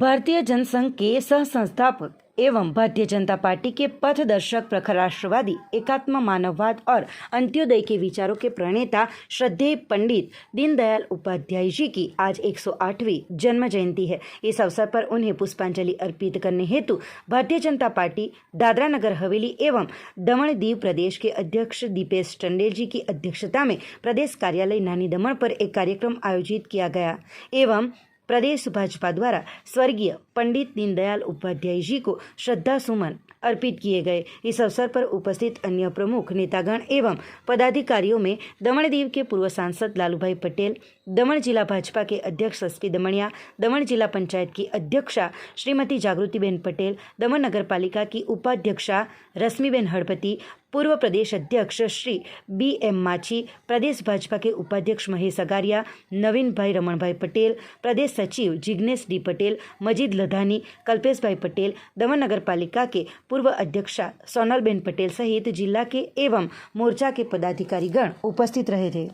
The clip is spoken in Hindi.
भारतीय जनसंघ के सह संस्थापक एवं भारतीय जनता पार्टी के पथदर्शक प्रखर राष्ट्रवादी एकात्म मानववाद और अंत्योदय के विचारों के प्रणेता श्रद्धेय पंडित दीनदयाल उपाध्याय जी की आज 108वीं जन्म जयंती है। इस अवसर पर उन्हें पुष्पांजलि अर्पित करने हेतु भारतीय जनता पार्टी, दादरा नगर हवेली एवं दमण दीव प्रदेश के अध्यक्ष दीपेश टंडेल जी की अध्यक्षता में प्रदेश कार्यालय नानी दमण पर एक कार्यक्रम आयोजित किया गया। एवं प्रदेश भाजपा द्वारा स्वर्गीय पंडित दीनदयाल उपाध्याय जी को श्रद्धा सुमन अर्पित किए गए इस अवसर पर उपस्थित अन्य प्रमुख नेतागण एवं पदाधिकारियों में दमण दीव के पूर्व सांसद लालूभाई पटेल दमण जिला भाजपा के अध्यक्ष एस पी दमणिया दमण जिला पंचायत की अध्यक्षा श्रीमती जागृतिबेन पटेल दमण नगर पालिका की उपाध्यक्षा रश्मिबेन हड़पति पूर्व प्रदेश अध्यक्ष श्री बी एम माछी प्रदेश भाजपा के उपाध्यक्ष महेश अगारिया, नवीन भाई रमण भाई पटेल, प्रदेश सचिव जिग्नेश डी पटेल, मजीद लधानी, कल्पेश भाई पटेल, दमन नगर पालिका के पूर्व अध्यक्षा सोनलबेन पटेल सहित जिला के एवं मोर्चा के पदाधिकारीगण उपस्थित रहे थे।